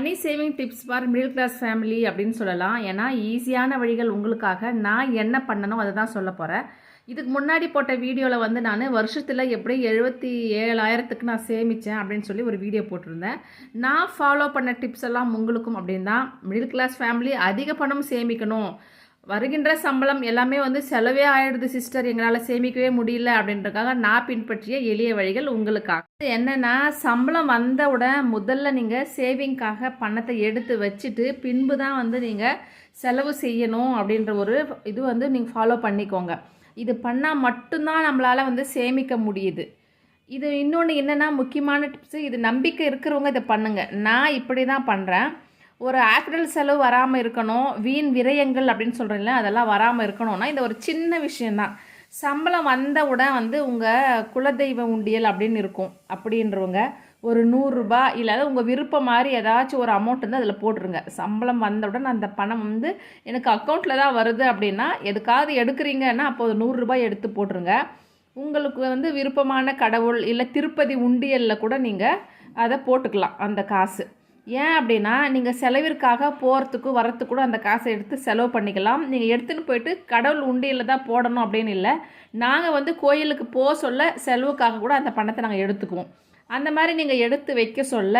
Money saving tips for middle class family அப்படின்னு சொல்லலாம். ஏன்னா ஈஸியான வழிகள் உங்களுக்காக நான் என்ன பண்ணணும் அதை தான் சொல்ல போகிறேன் இதுக்கு முன்னாடி போட்ட வீடியோவில் வந்து நான் வருஷத்தில் எப்படி எழுபத்தி ஏழாயிரத்துக்கு நான் சேமித்தேன் அப்படின்னு சொல்லி ஒரு வீடியோ போட்டிருந்தேன். நான் ஃபாலோ பண்ண டிப்ஸ் எல்லாம் உங்களுக்கும் அப்படின்னா தான் மிடில் கிளாஸ் ஃபேமிலி அதிக பணம் சேமிக்கணும். வருகின்ற சம்பளம் எல்லாமே வந்து செலவே ஆயிடுது சிஸ்டர் எங்களால் சேமிக்கவே முடியல அப்படின்றக்காக நான் பின்பற்றிய எளிய வழிகள் உங்களுக்காக. இது என்னன்னா சம்பளம் வந்தவுடன் முதல்ல நீங்கள் சேவிங்காக பணத்தை எடுத்து வச்சுட்டு பின்பு தான் வந்து நீங்கள் செலவு செய்யணும் அப்படின்ற ஒரு இது வந்து நீங்கள் ஃபாலோ பண்ணிக்கோங்க. இது பண்ணால் மட்டும்தான் நம்மளால் வந்து சேமிக்க முடியுது. இது இன்னொன்று என்னென்னா முக்கியமான டிப்ஸு இது நம்பிக்கை இருக்கிறவங்க இதை பண்ணுங்கள் நான் இப்படி தான் பண்ணுறேன் ஒரு ஆக்டல் செலவு வராமல் இருக்கணும் வீண் விரயங்கள் அப்படின்னு சொல்கிறீங்களா அதெல்லாம் வராமல் இருக்கணும்னா இந்த ஒரு சின்ன விஷயந்தான் சம்பளம் வந்தவுடன் வந்து உங்கள் குலதெய்வ உண்டியல் அப்படின்னு இருக்கும். அப்படின்றவங்க ஒரு நூறுரூபா இல்லாத உங்கள் விருப்பம் மாதிரி ஏதாச்சும் ஒரு அமௌண்ட் வந்து அதில் போட்டுருங்க. சம்பளம் வந்தவுடன் அந்த பணம் வந்து எனக்கு அக்கௌண்ட்டில் தான் வருது அப்படின்னா எதுக்காவது எடுக்கிறீங்கன்னா அப்போ ஒரு நூறுரூபா எடுத்து போட்டுருங்க. உங்களுக்கு வந்து விருப்பமான கடவுள் இல்லை திருப்பதி உண்டியலில் கூட நீங்கள் அதை போட்டுக்கலாம் அந்த காசு. ஏன் அப்படின்னா நீங்கள் செலவிற்காக போகிறதுக்கு வரத்துக்கு கூட அந்த காசை எடுத்து செலவு பண்ணிக்கலாம். நீங்கள் எடுத்துன்னு போயிட்டு கடவுள் உண்டியில் தான் போடணும் அப்படின்னு இல்லை. நாங்கள் வந்து கோயிலுக்கு போக சொல்ல செலவுக்காக கூட அந்த பணத்தை நாங்கள் எடுத்துக்குவோம். அந்த மாதிரி நீங்கள் எடுத்து வைக்க சொல்ல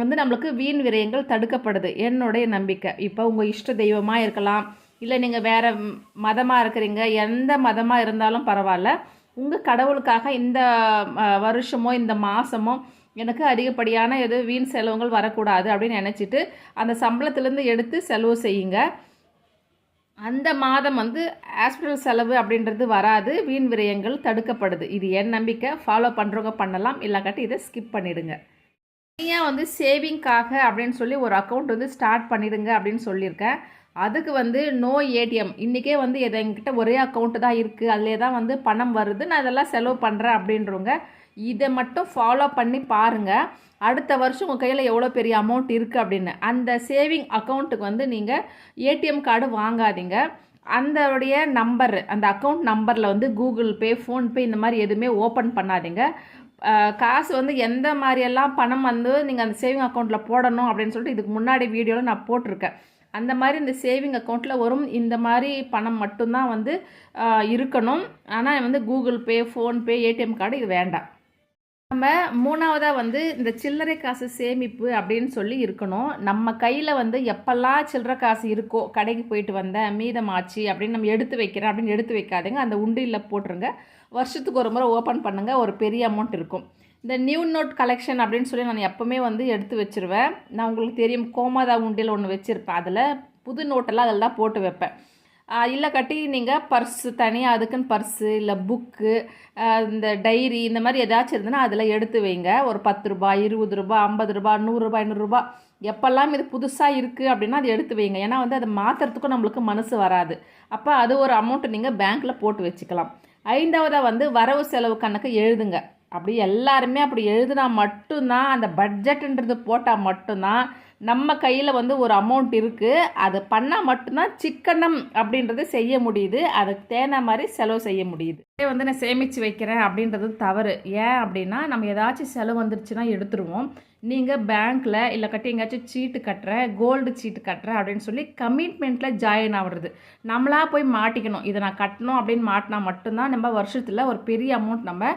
வந்து நம்மளுக்கு வீண் விரயங்கள் தடுக்கப்படுது. என்னுடைய நம்பிக்கை. இப்போ உங்கள் இஷ்ட தெய்வமாக இருக்கலாம். இல்லை நீங்கள் வேறு மதமாக இருக்கிறீங்க. எந்த மதமாக இருந்தாலும் பரவாயில்ல. உங்கள் கடவுளுக்காக இந்த வருஷமோ இந்த மாதமோ எனக்கு அதிகப்படியான எது வீண் செலவுகள் வரக்கூடாது அப்படின்னு நினச்சிட்டு அந்த சம்பளத்துலேருந்து எடுத்து செலவு செய்யுங்க. அந்த மாதம் வந்து ஹாஸ்பிட்டல் செலவு அப்படின்றது வராது. வீண் விரயங்கள் தடுக்கப்படுது. இது என் நம்பிக்கை? ஃபாலோ பண்ணுறவங்க பண்ணலாம். இல்லாக்காட்டி இதை ஸ்கிப் பண்ணிடுங்க. தனியாக வந்து சேவிங்காக அப்படின்னு சொல்லி ஒரு அக்கௌண்ட் வந்து ஸ்டார்ட் பண்ணிடுங்க அப்படின்னு சொல்லியிருக்கேன். அதுக்கு வந்து நோ ஏடிஎம் இன்றைக்கே வந்து எது எங்கிட்ட ஒரே அக்கௌண்ட்டு தான் இருக்குது அதிலே தான் வந்து பணம் வருது. நான் இதெல்லாம் செலவு பண்ணுறேன் அப்படின்றவங்க இதை மட்டும் ஃபாலோ பண்ணி பாருங்கள் அடுத்த வருஷம் உங்கள் கையில் எவ்வளோ பெரிய அமௌண்ட் இருக்குது அப்படின்னு. அந்த சேவிங் அக்கௌண்ட்டுக்கு வந்து நீங்கள் ஏடிஎம் கார்டு வாங்காதீங்க. அந்தோடைய நம்பர் அந்த அக்கௌண்ட் நம்பரில் வந்து கூகுள் பே ஃபோன்பே இந்த மாதிரி எதுவுமே ஓப்பன் பண்ணாதீங்க. காசு வந்து எந்த மாதிரியெல்லாம் பணம் வந்து நீங்கள் அந்த சேவிங் அக்கௌண்ட்டில் போடணும் அப்படின்னு சொல்லிட்டு இதுக்கு முன்னாடி வீடியோவில் நான் போட்டிருக்கேன். அந்த மாதிரி இந்த சேவிங் அக்கௌண்ட்டில் வரும் இந்த மாதிரி பணம் மட்டும்தான் வந்து இருக்கணும். ஆனால் வந்து Google Pay PhonePe ATM card இது வேண்டாம். நம்ம மூணாவதாக வந்து இந்த சில்லறை காசு சேமிப்பு அப்படின்னு சொல்லி இருக்கணும். நம்ம கையில் வந்து எப்பெல்லாம் சில்லறை காசு இருக்கோ கடைக்கு போயிட்டு வந்தேன் மீதமாச்சு அப்படின்னு நம்ம எடுத்து வைக்கிறேன் அப்படின்னு எடுத்து வைக்காதுங்க. அந்த உண்டியில் போட்டுருங்க. வருஷத்துக்கு ஒரு முறை ஓப்பன் பண்ணுங்கள் ஒரு பெரிய அமௌண்ட் இருக்கும். இந்த நியூ நோட் கலெக்ஷன் அப்படின்னு சொல்லி நான் எப்போவுமே வந்து எடுத்து வச்சிருவேன். நான் உங்களுக்கு தெரியும் கோமாதா உண்டியல் ஒன்று வச்சுருப்பேன். அதில் புது நோட்டெல்லாம் அதெல்லாம் போட்டு வைப்பேன். இல்லை கட்டி நீங்கள் பர்ஸு தனியாக அதுக்குன்னு பர்ஸு இல்லை புக்கு இந்த டைரி இந்த மாதிரி ஏதாச்சும் இருந்ததுன்னா அதில் எடுத்து வைங்க. ஒரு பத்து ரூபாய் இருபது ரூபாய் ஐம்பது ரூபாய் நூறுரூபா ஐநூறுரூபா எப்பெல்லாம் இது புதுசாக இருக்குது அப்படின்னா அதை எடுத்து வைங்க. ஏன்னா வந்து அதை மாற்றுறதுக்கும் நம்மளுக்கு மனசு வராது. அப்போ அது ஒரு அமௌண்ட்டு நீங்கள் பேங்க்கில் போட்டு வச்சுக்கலாம். ஐந்தாவதாக வந்து வரவு செலவு கணக்கு எழுதுங்க. அப்படி எல்லாருமே அப்படி எழுதுனா மட்டும்தான் அந்த பட்ஜெட்டுன்றது போட்டால் மட்டும்தான் நம்ம கையில் வந்து ஒரு அமௌண்ட் இருக்குது அது பண்ணால் மட்டும்தான் சிக்கனம் அப்படின்றது செய்ய முடியுது. அதுக்கு தேன மாதிரி செலவு செய்ய முடியுது. இதே வந்து நான் சேமித்து வைக்கிறேன் அப்படின்றது தவறு. ஏன் அப்படின்னா நம்ம ஏதாச்சும் செலவு வந்துருச்சுன்னா எடுத்துருவோம். நீங்கள் பேங்க்கில் இல்லை கட்டி எங்கேயாச்சும் சீட்டு கட்டுறேன் கோல்டு சீட்டு கட்டுறேன் அப்படின்னு சொல்லி கமிட்மெண்ட்டில் ஜாயின் ஆகிறது. நம்மளாக போய் மாட்டிக்கணும். இதை நான் கட்டணும் அப்படின்னு மாட்டினா மட்டும்தான் நம்ம வருஷத்தில் ஒரு பெரிய அமௌண்ட் நம்ம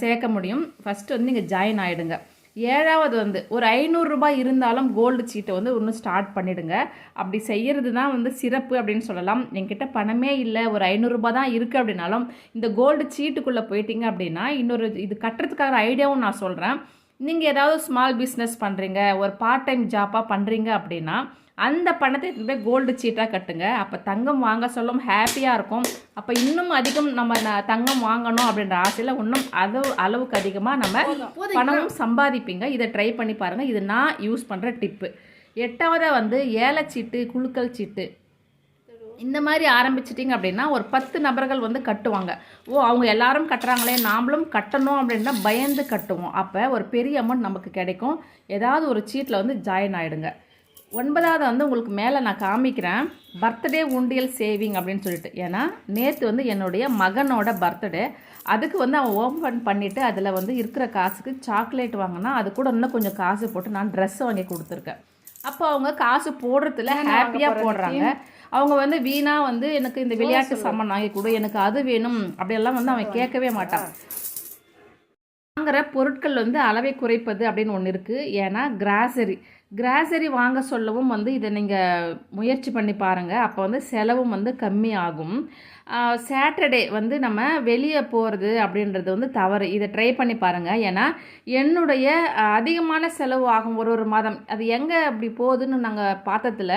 சேர்க்க முடியும். ஃபஸ்ட்டு வந்து நீங்கள் ஜாயின் ஆகிடுங்க ஏழாவது வந்து ஒரு ஐநூறுரூபா இருந்தாலும் கோல்டு சீட்டை வந்து இன்னும் ஸ்டார்ட் பண்ணிவிடுங்க அப்படி செய்கிறது தான் வந்து சிறப்பு அப்படின்னு சொல்லலாம். என்கிட்ட பணமே இல்லை ஒரு ஐநூறுரூபா தான் இருக்குது அப்படின்னாலும் இந்த கோல்டு சீட்டுக்குள்ளே போயிட்டீங்க அப்படின்னா இன்னொரு இது கட்டுறதுக்கான ஐடியாவும் நான் சொல்கிறேன் நீங்கள் ஏதாவது ஸ்மால் பிஸ்னஸ் பண்ணுறீங்க ஒரு பார்ட் டைம் ஜாப்பாக பண்ணுறீங்க அப்படின்னா அந்த பணத்தை எடுத்துட்டு போய் கோல்டு சீட்டாக கட்டுங்க. அப்போ தங்கம் வாங்க சொல்லும் ஹாப்பியாக இருக்கும். அப்போ இன்னும் அதிகம் நம்ம தங்கம் வாங்கணும் அப்படின்ற ஆசையில் இன்னும் அளவு அளவுக்கு அதிகமாக நம்ம பணமும் சம்பாதிப்பீங்க. இதை ட்ரை பண்ணி பாருங்கள் இது நான் யூஸ் பண்ணுற டிப்பு எட்டாவதாக வந்து ஏலச்சீட்டு குலுக்கல் சீட்டு. இந்த மாதிரி ஆரம்பிச்சிட்டிங்க அப்படின்னா ஒரு பத்து நபர்கள் வந்து கட்டுவாங்க. ஓ அவங்க எல்லாரும் கட்டுறாங்களே நாமளும் கட்டணும் அப்படின்னா பயந்து கட்டுவோம். அப்போ ஒரு பெரிய அமௌண்ட் நமக்கு கிடைக்கும். ஏதாவது ஒரு சீட்டில் வந்து ஜாயின் ஆகிடுங்க ஒன்பதாவது வந்து உங்களுக்கு மேலே நான் காமிக்கிறேன். பர்த்டே உண்டியல் சேவிங் அப்படின்னு சொல்லிட்டு. ஏன்னா நேற்று வந்து என்னுடைய மகனோட பர்த்டே அதுக்கு வந்து அவன் ஓப்பன் பண்ணிவிட்டு அதில் வந்து இருக்கிற காசுக்கு சாக்லேட் வாங்கினா அது கூட இன்னும் கொஞ்சம் காசு போட்டு நான் ட்ரெஸ் வாங்கி கொடுத்துருக்கேன். அப்போ அவங்க காசு போடுறதுல ஹாப்பியாக போடுறாங்க. அவங்க வந்து வீணா வந்து எனக்கு இந்த விளையாட்டு சாமான் வாங்கி கொடு எனக்கு அது வேணும். அப்படியெல்லாம் வந்து அவன் கேட்கவே மாட்டான். வாங்குற பொருட்கள் வந்து அளவை குறைப்பது அப்படின்னு ஒன்று இருக்குது ஏன்னா கிராசரி கிராசரி வாங்க சொல்லவும் வந்து இதை நீங்கள் முயற்சி பண்ணி பாருங்கள் அப்போ வந்து செலவும் வந்து கம்மி ஆகும் சாட்டர்டே வந்து நம்ம வெளியே போகிறது அப்படின்றது வந்து தவறு. இதை ட்ரை பண்ணி பாருங்கள் ஏன்னா என்னுடைய அதிகமான செலவு ஆகும் ஒரு ஒரு மாதம். அது எங்கே அப்படி போகுதுன்னு நாங்கள் பார்த்ததுல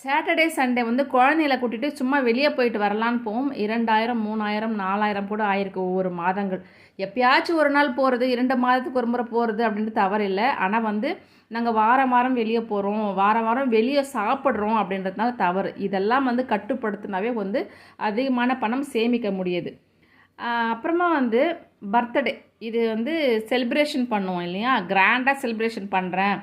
சாட்டர்டே சண்டே வந்து குழந்தைகளை கூட்டிகிட்டு சும்மா வெளியே போயிட்டு வரலான்னு போவோம். இரண்டாயிரம் மூணாயிரம் நாலாயிரம் கூட ஆயிருக்கு ஒவ்வொரு மாதங்கள். எப்பயாச்சும் ஒரு நாள் போகிறது இரண்டு மாதத்துக்கு ஒரு முறை போகிறது அப்படின்ட்டு தவறு இல்லை. ஆனால் வந்து நாங்கள் வாரம் வாரம் வெளியே போகிறோம் வாரம் வாரம் வெளியே சாப்பிட்றோம் அப்படின்றதுனால தவறு. இதெல்லாம் வந்து கட்டுப்படுத்தினாவே வந்து அதிகமான பணம் சேமிக்க முடியுது. அப்புறமா வந்து பர்த்டே இது வந்து செலிப்ரேஷன் பண்ணுவோம் இல்லையா? கிராண்டாக செலிப்ரேஷன் பண்ணுறேன்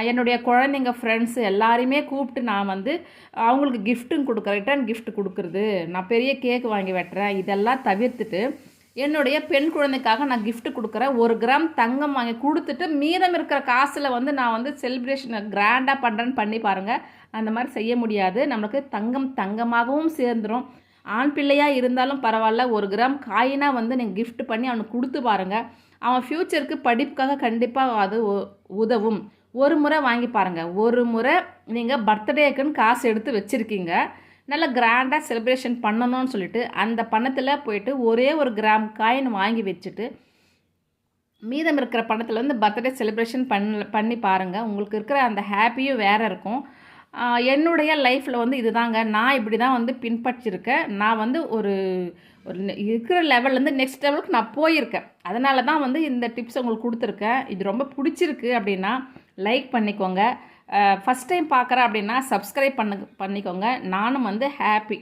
என்னுடைய குழந்தைங்க ஃப்ரெண்ட்ஸு எல்லாரையுமே கூப்பிட்டு நான் வந்து அவங்களுக்கு கிஃப்ட்டும் கொடுக்குறேன் ரிட்டர்ன் கிஃப்ட் கொடுக்குறது. நான் பெரிய கேக் வாங்கி வெட்டுறேன். இதெல்லாம் தவிர்த்துட்டு என்னுடைய பெண் குழந்தைக்காக நான் கிஃப்ட் கொடுக்குறேன். ஒரு கிராம் தங்கம் வாங்கி கொடுத்துட்டு மீதம் இருக்கிற காசில் வந்து நான் வந்து செலிப்ரேஷனை கிராண்டாக பண்ணுறேன்னு பண்ணி பாருங்கள் அந்த மாதிரி செய்ய முடியாது. நம்மளுக்கு தங்கம் தங்கமாகவும் சேர்ந்துடும் ஆண் பிள்ளையாக இருந்தாலும் பரவாயில்ல. ஒரு கிராம் காயினாக வந்து நீங்கள் கிஃப்ட் பண்ணி அவனுக்கு கொடுத்து பாருங்கள் அவன் ஃப்யூச்சருக்கு படிப்புக்காக கண்டிப்பாக அது உ- உதவும். ஒரு முறை வாங்கி பாருங்கள் ஒரு முறை நீங்கள் பர்த்டேக்குன்னு காசு எடுத்து வச்சுருக்கீங்க. நல்லா கிராண்டாக செலிப்ரேஷன் பண்ணணும்னு சொல்லிட்டு அந்த பணத்தில் போயிட்டு ஒரே ஒரு கிராம் காயின் வாங்கி வச்சுட்டு மீதம் இருக்கிற பணத்தில் வந்து பர்த்டே செலிப்ரேஷன் பண்ண பண்ணி பாருங்கள் உங்களுக்கு இருக்கிற அந்த ஹாப்பியும் வேறு இருக்கும். என்னுடைய லைஃப்பில் வந்து இதுதாங்க. நான் இப்படி தான் வந்து பின்பற்றிருக்கேன். நான் வந்து ஒரு ஒரு இருக்கிற லெவல்லேருந்து நெக்ஸ்ட் லெவலுக்கு நான் போயிருக்கேன். அதனால தான் வந்து இந்த டிப்ஸ் உங்களுக்கு கொடுத்துருக்கேன். இது ரொம்ப பிடிச்சிருக்கு அப்படின்னா லைக் பண்ணிக்கோங்க. ஃபஸ்ட் டைம் பார்க்குறேன் அப்படின்னா சப்ஸ்கிரைப் பண்ண பண்ணிக்கோங்க. நானும் வந்து ஹாப்பி